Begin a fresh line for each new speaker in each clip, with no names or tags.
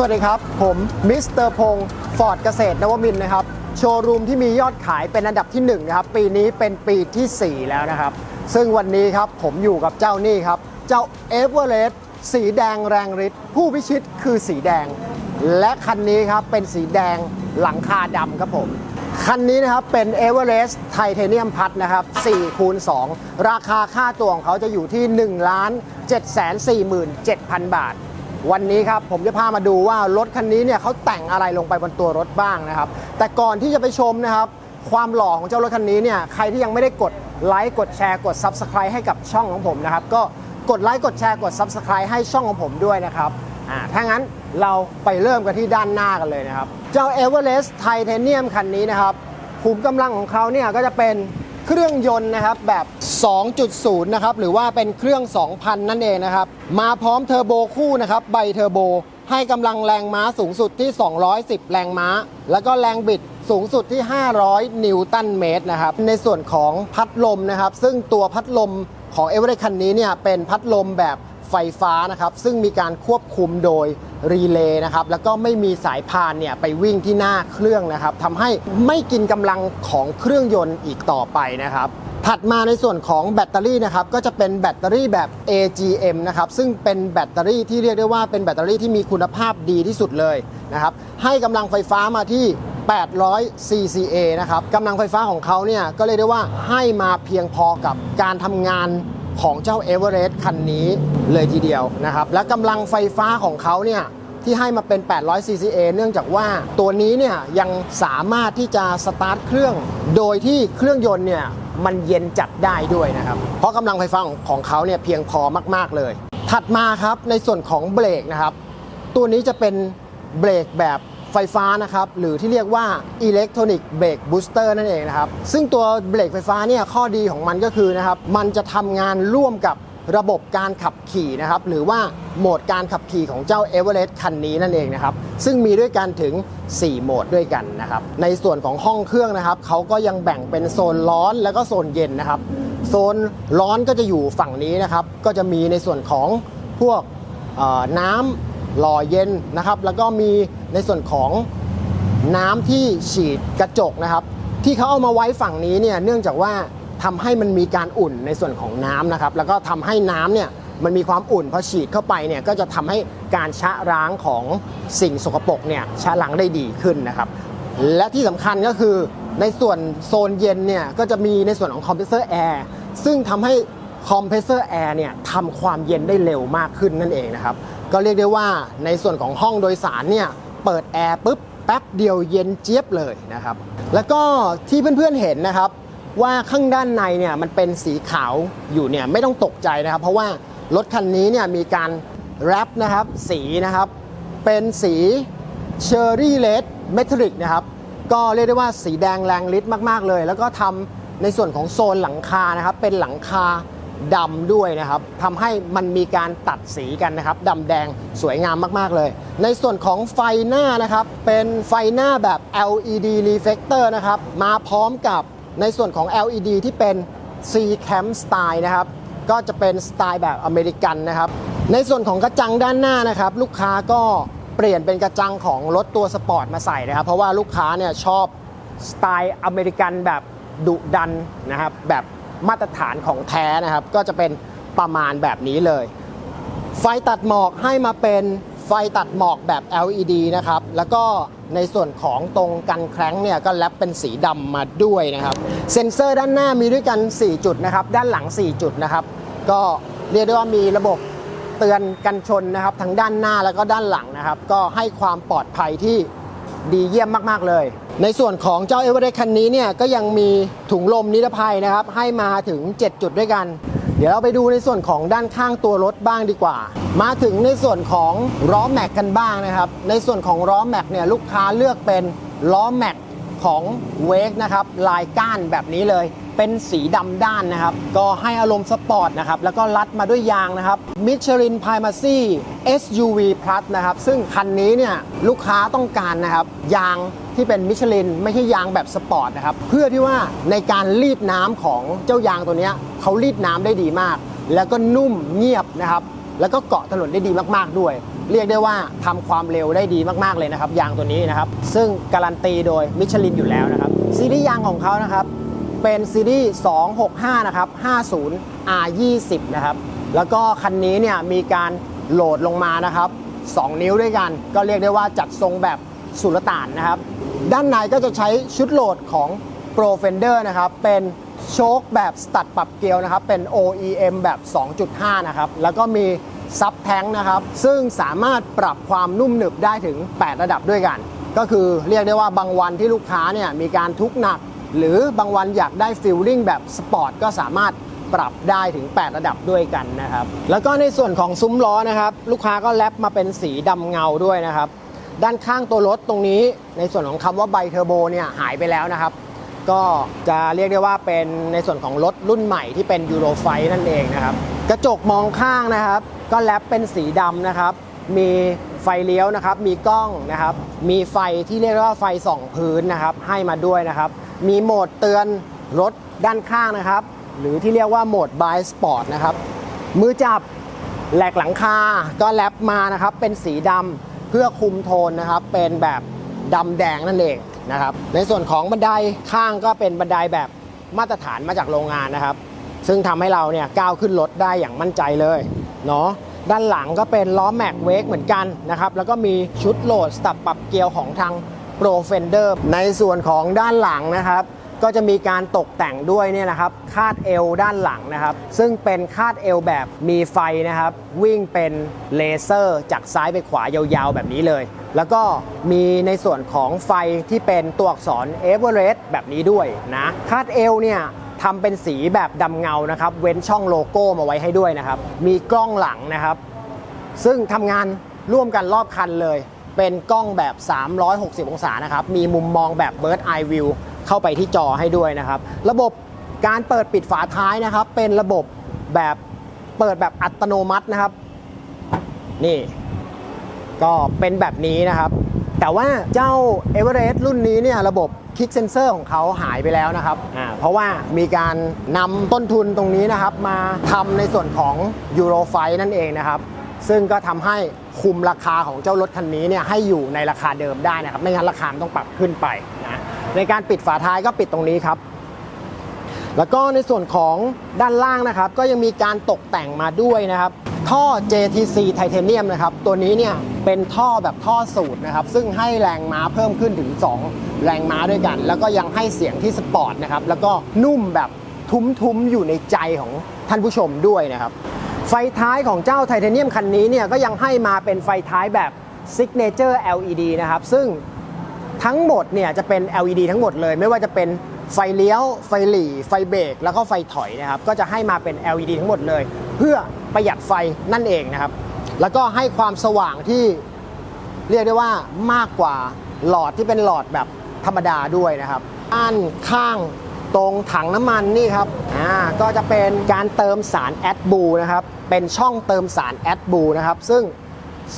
สวัสดีครับ ผมมิสเตอร์พงศ์ฟอร์ดเกษตรนวมินนะครับ โชว์รูมที่มียอดขายเป็นอันดับที่1นะครับ ปีนี้เป็นปีทีสี่ 4 แล้วนะครับ ซึ่งวันนี้ครับผมอยู่กับเจ้านี่ครับ เจ้าเอเวอเรสต์สีแดงแรงฤทธิ์ผู้พิชิตคือสีแดง และคันนี้ครับเป็นสีแดงหลังคาดำครับผม คันนี้นะครับเป็น e v e r e s t Titanium Plus นะครับ4คูณ2ราคาค่าตัวของเขาจะอยู่ที่ 1,747,000 บาท วันนี้ครับผมจะพามาดูว่ารถคันนี้เนี่ยเขาแต่งอะไรลงไปบนตัวรถบ้างนะครับ แต่ก่อนที่จะไปชมนะครับความหล่อของเจ้ารถคันนี้เนี่ยใครที่ยังไม่ได้กดไลค์กดแชร์กด Subscribe ให้กับช่องของผมนะครับก็กดไลค์กดแชร์กด Subscribe ให้ช่องของผมด้วยนะครับอ่าถ้างั้นเราไปเริ่มกันที่ด้านหน้ากันเลยนะครับ เจ้า Everest Titanium คันนี้นะครับภูมิกำลังของเขาเนี่ยก็จะเป็น เครื่องยนต์นะครับแบบ 2.0 นะครับ หรือว่าเป็นเครื่อง 2,000 นั่นเองนะครับ มาพร้อมเทอร์โบคู่นะครับไบเทอร์โบ ให้กำลังแรงม้าสูงสุดที่ 210 แรงม้า แล้วก็แรงบิดสูงสุดที่ 500 นิวตันเมตรนะครับ ในส่วนของพัดลมนะครับ ซึ่งตัวพัดลมของเอเวอเรสต์คันนี้เนี่ยเป็นพัดลมแบบไฟฟ้านะครับ ซึ่งมีการควบคุมโดย รีเลย์นะครับแล้วก็ไม่มีสายพานเนี่ยไปวิ่งที่หน้าเครื่องนะครับทำให้ไม่กินกำลังของเครื่องยนต์อีกต่อไปนะครับถัดมาในส่วนของแบตเตอรี่นะครับก็จะเป็นแบตเตอรี่แบบ AGM นะครับซึ่งเป็นแบตเตอรี่ที่เรียกได้ว่าเป็นแบตเตอรี่ที่มีคุณภาพดีที่สุดเลยนะครับให้กำลังไฟฟ้ามาที่ 800 CCA นะครับกำลังไฟฟ้าของเขาเนี่ยก็เรียกได้ว่าให้มาเพียงพอกับการทำงาน ของเจ้า e v e r e s t คันนี้เลยทีเดียวนะครับ และกำลังไฟฟ้าของเขาเนี่ยที่ให้มาเป็น 800 CCA เนื่องจากว่าตัวนี้เนี่ยยังสามารถที่จะสตาร์ทเครื่อง โดยที่เครื่องยนต์เนี่ยมันเย็นจัดได้ด้วยนะครับ เพราะกำลังไฟฟ้าของของเขาเนี่ยเพียงพอมาก ๆ เลย ถัดมาครับในส่วนของเบรกนะครับ ตัวนี้จะเป็นเบรกแบบ ไฟฟ้านะครับหรือที่เรียกว่า Electronic Brake Booster นั่นเองนะครับซึ่งตัวเบรกไฟฟ้าเนี่ยข้อดีของมันก็คือนะครับมันจะทำงานร่วมกับระบบการขับขี่นะครับหรือว่าโหมดการขับขี่ของเจ้า e v e r e s t คันนี้นั่นเองนะครับซึ่งมีด้วยกันถึง 4 โหมดด้วยกันนะครับในส่วนของห้องเครื่องนะครับเขาก็ยังแบ่งเป็นโซนร้อนแล้วก็โซนเย็นนะครับโซนร้อนก็จะอยู่ฝั่งนี้นะครับก็จะมีในส่วนของพวกน้ำ หล่อเย็นนะครับ แล้วก็มีในส่วนของน้ำที่ฉีดกระจกนะครับ ที่เขาเอามาไว้ฝั่งนี้เนี่ยเนื่องจากว่าทำให้มันมีการอุ่นในส่วนของน้ำนะครับ แล้วก็ทำให้น้ำเนี่ยมันมีความอุ่นพอฉีดเข้าไปเนี่ยก็จะทำให้การชะล้างของสิ่งสกปรกเนี่ยชะล้างได้ดีขึ้นนะครับ และที่สำคัญก็คือในส่วนโซนเย็นเนี่ยก็จะมีในส่วนของคอมเพรสเซอร์แอร์ซึ่งทำให้ คอมเพรสเซอร์แอร์เนี่ยทำความเย็นได้เร็วมากขึ้นนั่นเองนะครับ ก็เรียกได้ว่าในส่วนของห้องโดยสารเนี่ยเปิดแอร์ปุ๊บแป๊บเดียวเย็นเจี๊ยบเลยนะครับ แล้วก็ที่เพื่อนๆเห็นนะครับว่าข้างด้านในเนี่ยมันเป็นสีขาวอยู่เนี่ยไม่ต้องตกใจนะครับ เพราะว่ารถคันนี้เนี่ยมีการแรปนะครับสีนะครับเป็นสีเชอร์รี่เลดเมทัลิกนะครับก็เรียกได้ว่าสีแดงแรงฤทธิ์มากๆเลย แล้วก็ทำในส่วนของโซนหลังคานะครับเป็นหลังคา ดำด้วยนะครับทำให้มันมีการตัดสีกันนะครับดำแดงสวยงามมากๆเลย ในส่วนของไฟหน้านะครับ เป็นไฟหน้าแบบ LED reflector นะครับ มาพร้อมกับในส่วนของ LED ที่เป็น C Cam Style นะครับ ก็จะเป็นสไตล์แบบอเมริกันนะครับ ในส่วนของกระจังด้านหน้านะครับ ลูกค้าก็เปลี่ยนเป็นกระจังของรถตัวสปอร์ตมาใส่นะครับ เพราะว่าลูกค้าเนี่ยชอบสไตล์อเมริกันแบบดุดันนะครับแบบ มาตรฐานของแท้นะครับ ก็จะเป็นประมาณแบบนี้เลย ไฟตัดหมอกให้มาเป็นไฟตัดหมอกแบบ LED นะครับ แล้วก็ในส่วนของตรงกันแคร้งเนี่ยก็แลปเป็นสีดำมาด้วยนะครับ เซ็นเซอร์ด้านหน้ามีด้วยกัน 4 จุดนะครับ ด้านหลัง 4 จุดนะครับ ก็เรียกได้ว่ามีระบบเตือนกันชนนะครับ ทั้งด้านหน้าแล้วก็ด้านหลังนะครับ ก็ให้ความปลอดภัยที่ดีเยี่ยมมาก ๆ เลย ในส่วนของเจ้าเอเวอเรสต์คันนี้เนี่ยก็ยังมีถุงลมนิรภัยนะครับ ให้มาถึง 7 จุดด้วยกัน เดี๋ยวเราไปดูในส่วนของด้านข้างตัวรถบ้างดีกว่า มาถึงในส่วนของล้อแม็กกันบ้างนะครับ ในส่วนของล้อแม็กเนี่ยลูกค้าเลือกเป็นล้อแม็กของเวกนะครับลายก้านแบบนี้เลย เป็นสีดำด้านนะครับ ก็ให้อารมณ์สปอร์ตนะครับ แล้วก็รัดมาด้วยยางนะครับ Michelin Primacy SUV Plus นะครับ ซึ่งคันนี้เนี่ยลูกค้าต้องการนะครับ ยาง ที่เป็นมิชลินไม่ใช่ยางแบบสปอร์ตนะครับ เพื่อที่ว่าในการรีดน้ำของเจ้ายางตัวนี้เขารีดน้ำได้ดีมาก แล้วก็นุ่มเงียบนะครับ แล้วก็เกาะถนนได้ดีมากๆด้วย เรียกได้ว่าทำความเร็วได้ดีมากๆเลยนะครับ ยางตัวนี้นะครับ ซึ่งการันตีโดยมิชลินอยู่แล้วนะครับซีรีส์ยางของเขานะครับเป็นซีรีส์265 นะครับ 50 R20 นะครับ แล้วก็คันนี้เนี่ยมีการโหลดลงมานะครับ 2 นิ้วด้วยกัน ก็เรียกได้ว่าจัดทรงแบบสุลต่านนะครับ ด้านในก็จะใช้ชุดโหลดของ Pro Fender นะครับ เป็นโชคแบบสตัดปรับเกลียวนะครับ เป็น OEM แบบ 2.5 นะครับ แล้วก็มีซับแทงนะครับ ซึ่งสามารถปรับความนุ่มหนึบได้ถึง 8 ระดับด้วยกัน ก็คือเรียกได้ว่าบางวันที่ลูกค้าเนี่ยมีการทุกหนัก หรือบางวันอยากได้ฟิลลิ่งแบบสปอร์ตก็สามารถปรับได้ถึง 8 ระดับด้วยกันนะครับ แล้วก็ในส่วนของซุ้มล้อนะครับ ลูกค้าก็แลปมาเป็นสีดำเงาด้วยนะครับ ด้านข้างตัวรถตรงนี้ในส่วนของคำว่าไบเทอร์โบเนี่ยหายไปแล้วนะครับ ก็จะเรียกได้ว่าเป็นในส่วนของรถรุ่นใหม่ที่เป็นยูโรไฟนั่นเองนะครับ กระจกมองข้างนะครับ ก็แลปเป็นสีดำนะครับ มีไฟเลี้ยวนะครับ มีกล้องนะครับ มีไฟที่เรียกว่าไฟส่องพื้นนะครับ ให้มาด้วยนะครับ มีโหมดเตือนรถด้านข้างนะครับ หรือที่เรียกว่าโหมด by sport นะครับ มือจับแหลกหลังคาก็แลปมานะครับ เป็นสีดำ เพื่อคุมโทนนะครับ เป็นแบบดำแดงนั่นเองนะครับ ในส่วนของบันไดข้างก็เป็นบันไดแบบมาตรฐานมาจากโรงงานนะครับ ซึ่งทำให้เราเนี่ยก้าวขึ้นรถได้อย่างมั่นใจเลยเนาะด้านหลังก็เป็นล้อแม็กเวกเหมือนกันนะครับ แล้วก็มีชุดโหลดสตับปรับเกียร์ของทาง Pro Fender ในส่วนของด้านหลังนะครับ ก็จะมีการตกแต่งด้วยเนี่ยนะครับคาดเอวด้านหลังนะครับ ซึ่งเป็นคาดเอวแบบมีไฟนะครับ วิ่งเป็นเลเซอร์จากซ้ายไปขวายาวๆแบบนี้เลย แล้วก็มีในส่วนของไฟที่เป็นตัวอักษรเอเวอเรสต์แบบนี้ด้วยนะคาดเอวเนี่ยทำเป็นสีแบบดำเงานะครับ เว้นช่องโลโก้มาไว้ให้ด้วยนะครับ มีกล้องหลังนะครับ ซึ่งทำงานร่วมกันรอบคันเลย เป็นกล้องแบบ 360 องศานะครับ มีมุมมองแบบ Bird Eye View เข้าไปที่จอให้ด้วยนะครับ ระบบการเปิดปิดฝาท้ายนะครับ เป็นระบบแบบเปิดแบบอัตโนมัตินะครับ นี่ ก็เป็นแบบนี้นะครับ แต่ว่าเจ้า e v e r e s t รุ่นนี้เนี่ยระบบคลิกเซนเซอร์ของเขาหายไปแล้วนะครับอ่าเพราะว่ามีการนำต้นทุนตรงนี้นะครับ มาทำในส่วนของ Euro 5นั่นเองนะครับซึ่งก็ทำให้คุมราคาของเจ้ารถคันนี้เนี่ยให้อยู่ในราคาเดิมได้นะครับ ไม่งั้นราคามันต้องปรับขึ้นไปนะ ในการปิดฝาท้ายก็ปิดตรงนี้ครับ แล้วก็ในส่วนของด้านล่างนะครับ ก็ยังมีการตกแต่งมาด้วยนะครับ ท่อ JTC Titanium นะครับ ตัวนี้เนี่ยเป็นท่อแบบท่อสูตรนะครับ ซึ่งให้แรงม้าเพิ่มขึ้นถึง 2 แรงม้าด้วยกัน แล้วก็ยังให้เสียงที่สปอร์ตนะครับ แล้วก็นุ่มแบบทุ้มๆอยู่ในใจของท่านผู้ชมด้วยนะครับ ไฟท้ายของเจ้าไทเทเนียมคันนี้เนี่ยก็ยังให้มาเป็นไฟท้ายแบบ Signature LED นะครับ ซึ่ง ทั้งหมดเนี่ยจะเป็น LED ทั้งหมดเลย ไม่ว่าจะเป็นไฟเลี้ยว ไฟหลีไฟเบรกแล้วก็ไฟถอยนะครับก็จะให้มาเป็น LED ทั้งหมดเลย เพื่อประหยัดไฟนั่นเองนะครับ แล้วก็ให้ความสว่างที่เรียกได้ว่ามากกว่าหลอดที่เป็นหลอดแบบธรรมดาด้วยนะครับด้านข้างตรงถังน้ำมันนี่ครับอ่าก็จะเป็นการเติมสารแอดบูนะครับเป็นช่องเติมสารแอดบูนะครับซึ่ง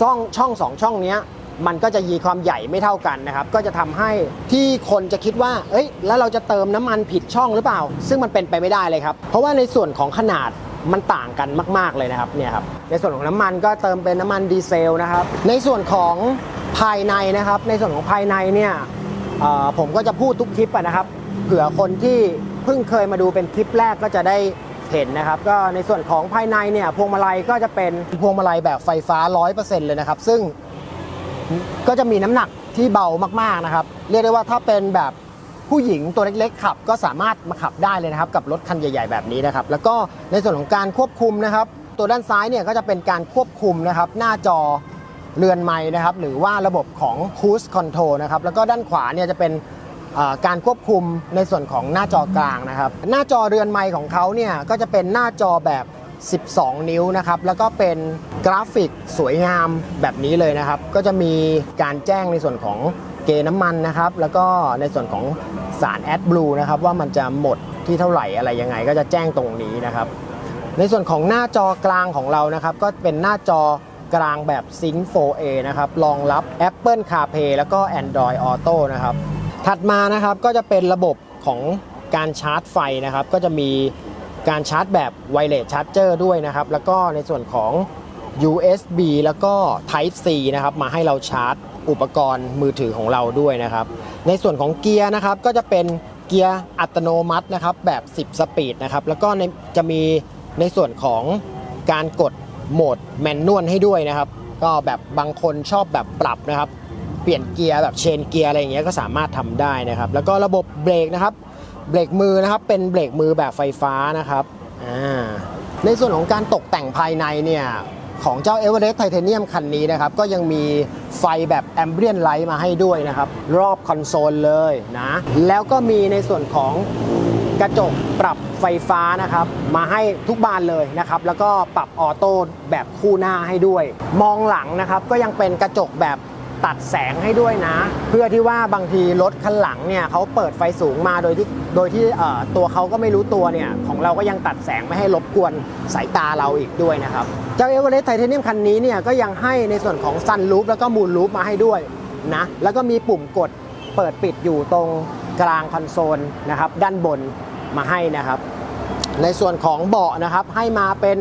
ช่องช่องสองช่องเนี้ย มันก็จะยีความใหญ่ไม่เท่ากันนะครับ ก็จะทำให้ที่คนจะคิดว่า เอ้ย แล้วเราจะเติมน้ำมันผิดช่องหรือเปล่า ซึ่งมันเป็นไปไม่ได้เลยครับ เพราะว่าในส่วนของขนาดมันต่างกันมาก ๆเลยนะครับเนี่ยครับ ในส่วนของน้ำมันก็เติมเป็นน้ำมันดีเซลนะครับ ในส่วนของภายในนะครับ ในส่วนของภายในเนี่ยผมก็จะพูดทุกคลิปะนะครับ เผื่อคนที่เพิ่งเคยมาดูเป็นคลิปแรกก็จะได้เห็นนะครับก็ในส่วนของภายในเนี่ยพวงมาลัยก็จะเป็นพวงมาลัยแบบไฟฟ้า 100%เลยนะครับ ซึ่ง ก็จะมีน้ำหนักที่เบามากๆนะครับ เรียกได้ว่าถ้าเป็นแบบผู้หญิงตัวเล็กๆขับก็สามารถมาขับได้เลยนะครับกับรถคันใหญ่ ๆ แบบนี้นะครับ แล้วก็ในส่วนของการควบคุมนะครับ ตัวด้านซ้ายเนี่ยก็จะเป็นการควบคุมนะครับ หน้าจอเรือนไม้นะครับ หรือว่าระบบของ Cruise Control นะครับ แล้วก็ด้านขวาเนี่ยจะเป็นการควบคุมในส่วนของหน้าจอกลางนะครับ หน้าจอเรือนไมค์ของเขาเนี่ยก็จะเป็นหน้าจอแบบ 12 นิ้วนะครับ แล้วก็เป็นกราฟิกสวยงามแบบนี้เลยนะครับ ก็จะมีการแจ้งในส่วนของเกน้ำมันนะครับ แล้วก็ในส่วนของสารแอดบลูนะครับว่ามันจะหมดที่เท่าไหร่อะไรยังไง ก็จะแจ้งตรงนี้นะครับ ในส่วนของหน้าจอกลางของเรานะครับ ก็เป็นหน้าจอกลางแบบ Sync 4A นะครับรองรับ Apple CarPlay แล้วก็ Android Auto นะครับ ถัดมานะครับก็จะเป็นระบบของการชาร์จไฟนะครับ ก็จะมี การชาร์จแบบไวเลสชาร์จเจอร์ด้วยนะครับ แล้วก็ในส่วนของ USB แล้วก็ Type C นะครับ มาให้เราชาร์จอุปกรณ์มือถือของเราด้วยนะครับ ในส่วนของเกียร์นะครับก็จะเป็นเกียร์อัตโนมัตินะครับแบบ 10 สปีดนะครับ แล้วก็จะมีในส่วนของการกดโหมดแมนนวลให้ด้วยนะครับ ก็แบบบางคนชอบแบบปรับนะครับ เปลี่ยนเกียร์แบบเชนเกียร์อะไรอย่างเงี้ยก็สามารถทำได้นะครับ แล้วก็ระบบเบรกนะครับ เบรกมือนะครับเป็นเบรกมือแบบไฟฟ้านะครับในส่วนของการตกแต่งภายในเนี่ยของเจ้า e v e r e s t Titanium คันนี้นะครับ ก็ยังมีไฟแบบแอมเบียนไลท์มาให้ด้วยนะครับ รอบคอนโซลเลยนะ แล้วก็มีในส่วนของกระจกปรับไฟฟ้านะครับ มาให้ทุกบานเลยนะครับ แล้วก็ปรับออโต้แบบคู่หน้าให้ด้วย มองหลังนะครับก็ยังเป็นกระจกแบบ ตัดแสงให้ด้วยนะ เพื่อที่ว่าบางทีรถคันหลังเนี่ยเขาเปิดไฟสูงมาโดยที่โดยที่ตัวเขาก็ไม่รู้ตัวเนี่ยของเราก็ยังตัดแสงไม่ให้รบกวนสายตาเราอีกด้วยนะครับ เจ้าเอเวอเรสต์ไทเทเนียมคันนี้เนี่ยก็ยังให้ในส่วนของซันลูปแล้วก็มูนลูปมาให้ด้วยนะแล้วก็มีปุ่มกดเปิดปิดอยู่ตรงกลางคอนโซลนะครับด้านบนมาให้นะครับ ในส่วนของเบาะนะครับให้มาเป็น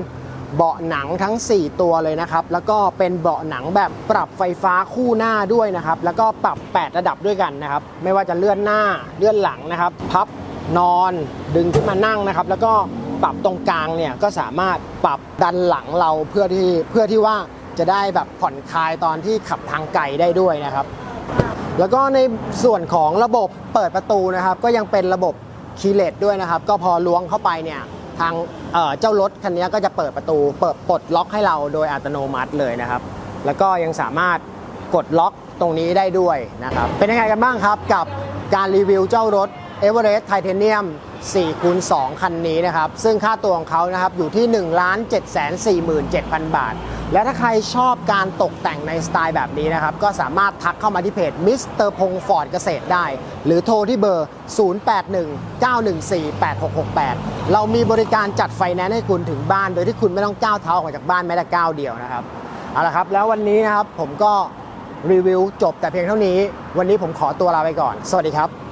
เบาะหนังทั้ง 4 ตัวเลยนะครับ แล้วก็เป็นเบาะหนังแบบปรับไฟฟ้าคู่หน้าด้วยนะครับ แล้วก็ปรับ 8 ระดับด้วยกันนะครับ ไม่ว่าจะเลื่อนหน้าเลื่อนหลังนะครับ พับนอนดึงขึ้นมานั่งนะครับ แล้วก็ปรับตรงกลางเนี่ยก็สามารถปรับดันหลังเราเพื่อที่เพื่อที่ว่าจะได้แบบผ่อนคลายตอนที่ขับทางไกลได้ด้วยนะครับ แล้วก็ในส่วนของระบบเปิดประตูนะครับ ก็ยังเป็นระบบคีย์เลสด้วยนะครับ ก็พอล้วงเข้าไปเนี่ย ทางเเจ้ารถคันนี้ก็จะเปิดประตู เปิดปลดล็อกให้เราโดยอัตโนมัติเลยนะครับ แล้วก็ยังสามารถกดล็อกตรงนี้ได้ด้วยนะครับ เป็นยังไงกันบ้างครับกับการรีวิวเจ้ารถ e v e r e s t Titanium 4คูณ2คันนี้นะครับ ซึ่งค่าตัวของเขานะครับอยู่ที่ 1 7 4 7 0 0 0 บาท และถ้าใครชอบการตกแต่งในสไตล์แบบนี้นะครับ ก็สามารถทักเข้ามาที่เพจมิสเตอร์พงฟอร์ดเกษตรได้ หรือโทรที่เบอร์ 0819148668 เรามีบริการจัดไฟแนนซ์ให้คุณถึงบ้าน โดยที่คุณไม่ต้องก้าวเท้าออกจากบ้านแม้แต่ก้าวเดียวนะครับ เอาละครับ แล้ววันนี้นะครับผมก็รีวิวจบแต่เพียงเท่านี้ วันนี้ผมขอตัวลาไปก่อน สวัสดีครับ